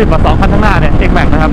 สิบกับสองคันข้างหน้าเนี่ยเอกแม็กนะครับ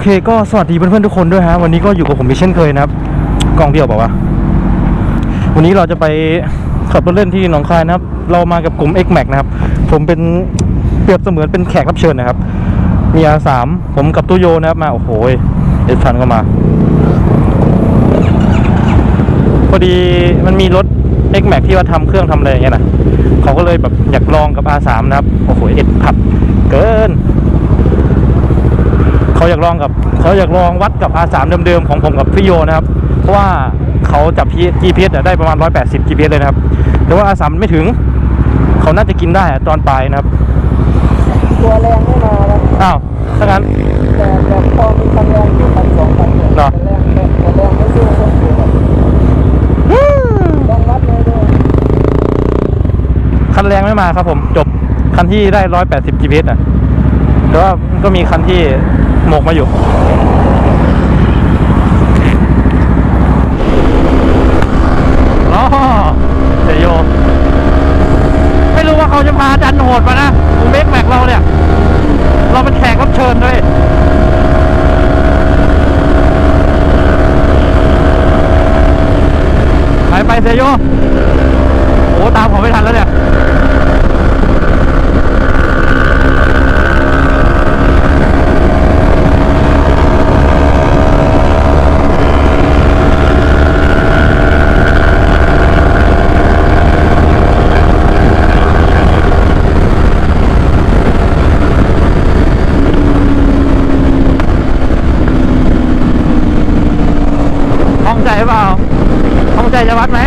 เคก็สวัสดีเพื่อนๆทุกคนด้วยฮะวันนี้ก็อยู่กับผมอีกเช่นเคยนะครับกองเดียวบอกว่าวันนี้เราจะไปขับรถเล่นที่หนองคายนะครับ เรามากับกลุ่ม X Max นะครับ ผมเป็นเปรียบเสมือนเป็นแขกรับเชิญนะครับ มีอาสามผมกับตู้โยนะครับมาโอ้โหเอฟชันก็มาพอดีมันมีรถ X Max ที่ว่าทำเครื่องทำอะไรอย่างเงี้ยนะเขาก็เลยแบบอยากลองกับ R3 นะครับโอ้โหเอ็ดขับเกิน เขาอยากลองกับเขาอยากลองวัดกับ R3 เดิมๆของผมกับพี่โยนะครับ เพราะว่าเขาจับ GPS อะได้ประมาณ 180 GPS เลยนะครับ แต่ว่า R3 มันไม่ถึง เขาน่าจะกินได้อะตอนปลายนะครับ ตัวแรงไม่มาแล้วอ้าวถ้างั้นแต่แต่พอมีคันแรงที่พันสองพันเนี่ยเหรอแต่แรงแต่แต่แรงไม่สู้รถอยู่แบบลองวัดเลยด้วยคันแรงไม่มาครับผมจบคันที่ได้ 180 GPS อะแต่ว่ามันก็มีคันที่ หมกมาอยู่อ๋อเสียโย ไม่รู้ว่าเขาจะพาจันโหดมานะกูเมกแม็กเราเนี่ย เราเป็นแขกรับเชิญด้วยไปไปเซโย โอ้ตามผมไม่ทันแล้วเนี่ย ห้องใจเปล่าห้องใจจะวัดไหม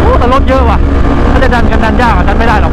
โอ้แต่รถเยอะว่ะ ถ้า จะดันกันดันยากอะดันไม่ได้หรอก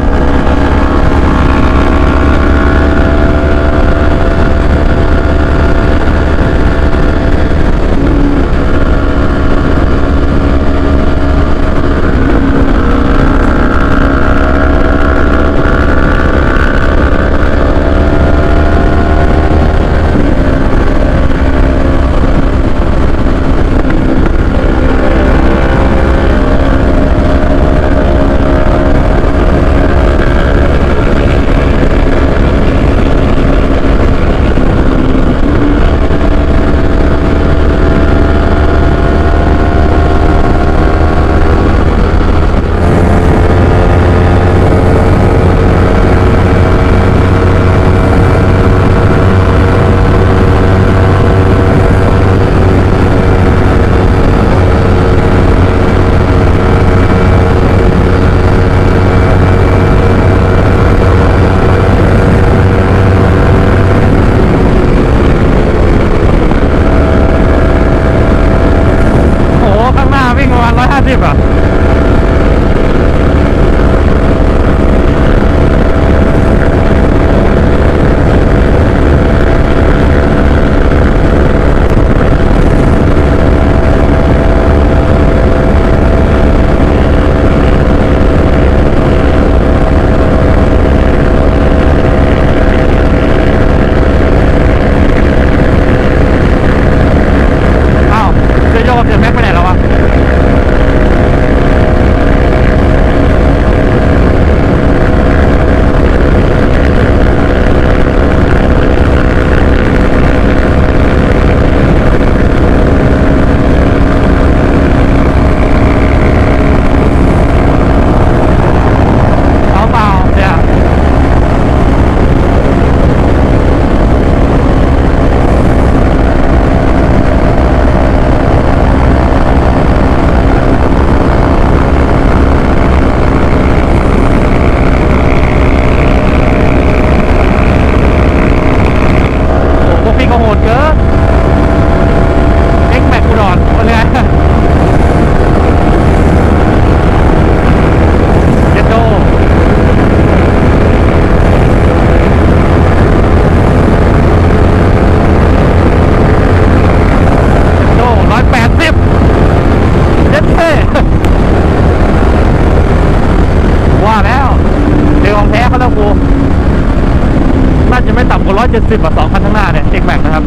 170กับ2คันข้างหน้าเนี่ยเอกแม่งนะครับ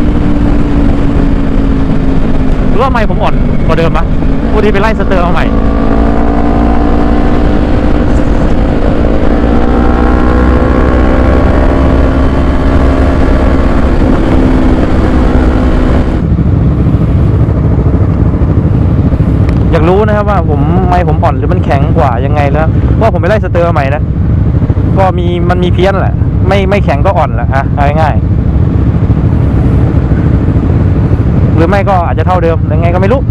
หรือว่าไม่ผมอ่อนกว่าเดิมมะพอดีไปไล่สเตอร์เอาใหม่อยากรู้นะครับว่าผมไม่ผมอ่อนหรือมันแข็งกว่ายังไงแล้วว่าผมไปไล่สเตอร์ใหม่นะ ก็มีมันมีเพี้ยนแหละ ไม่ไม่แข็งก็อ่อนแหละอะเอาง่ายๆหรือไม่ก็อาจจะเท่าเดิมยังไงก็ไม่รู้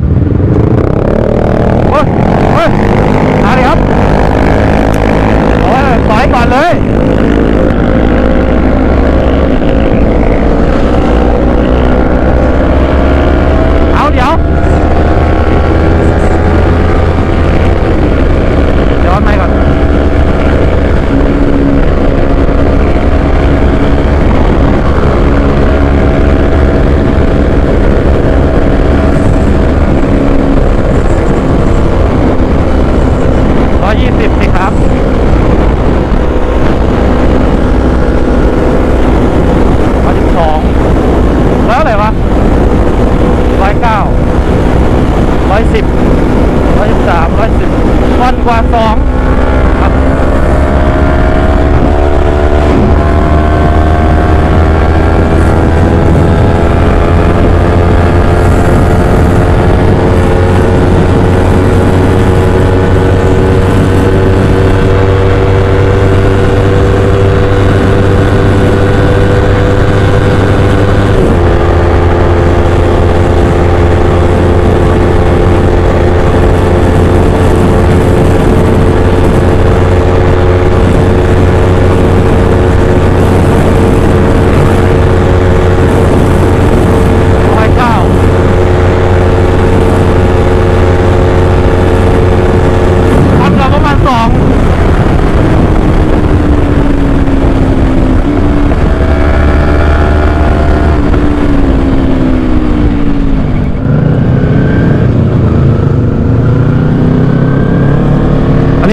กว่า 2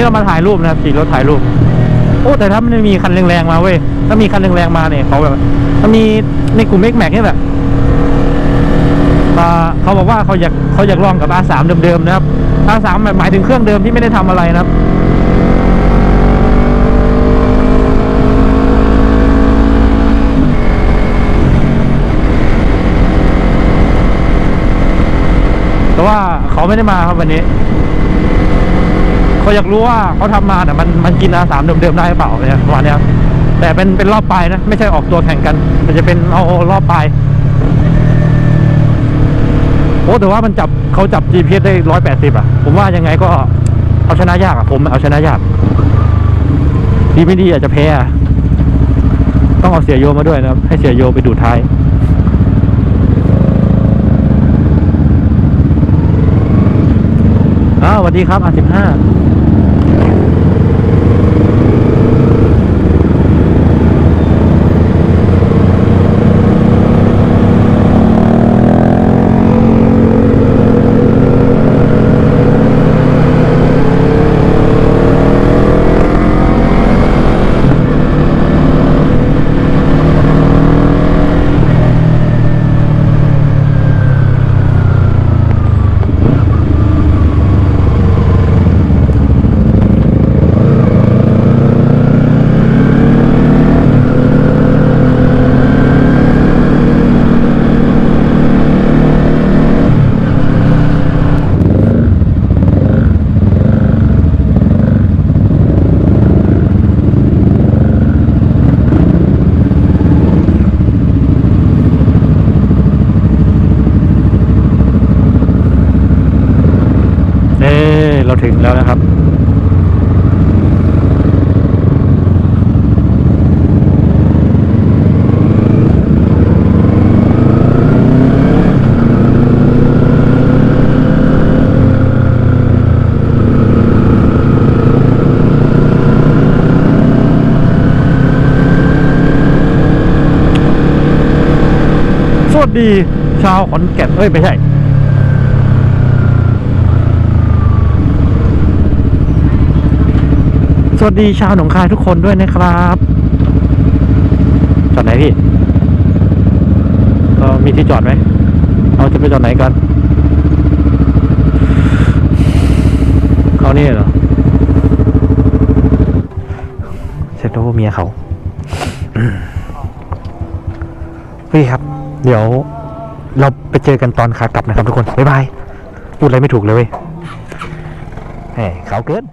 เรามาถ่ายรูปนะครับขี่รถถ่ายรูปโอ้แต่ถ้ามันมีคันแรงๆมาเว้ยถ้ามีคันแรงๆมาเนี่ยเขาแบบถ้ามีในกลุ่ม X Max นี่แหละเขาบอกว่าเขาอยากเขาอยากลองกับ R3 เดิมๆนะครับ R3 แบบหมายถึงเครื่องเดิมที่ไม่ได้ทำอะไรนะครับแต่ว่าเขาไม่ได้มาครับวันนี้ เขาอยากรู้ว่าเขาทำมาแต่ยมันมันกิน R3 เดิมๆได้หรือเปล่าเนี่ยประมาณนี้ครับแต่เป็นเป็นรอบปลายนะไม่ใช่ออกตัวแข่งกัน มันจะเป็นเอารอบปลายโอ้แต่ว่ามันจับเขาจับ GPS ได้ร้อยแปดสิบอะ ผมว่ายังไงก็เอาชนะยากอะ ผมเอาชนะยากดีไม่ดีอาจจะแพ้ต้องเอาเสียโยมาด้วยนะครับ ให้เสียโยไปดูท้ายอ้าวสวัสดีครับอะสิบห้า นะครับสวัสดีชาวขอนแก่นเอ้ย ไม่ใช่ สวัสดีชาวหนองคายทุกคนด้วยนะครับจอดไหนพี่มีที่จอดไหมเราจะไปจอดไหนกันเขานี่เหรอเชโดเมียเขาอืมพี่ครับ เดี๋ยว เราไปเจอกันตอนขากลับนะครับทุกคน บ๊ายบาย พูดอะไรไม่ถูกเลยเว้ยแหมเขาเกิน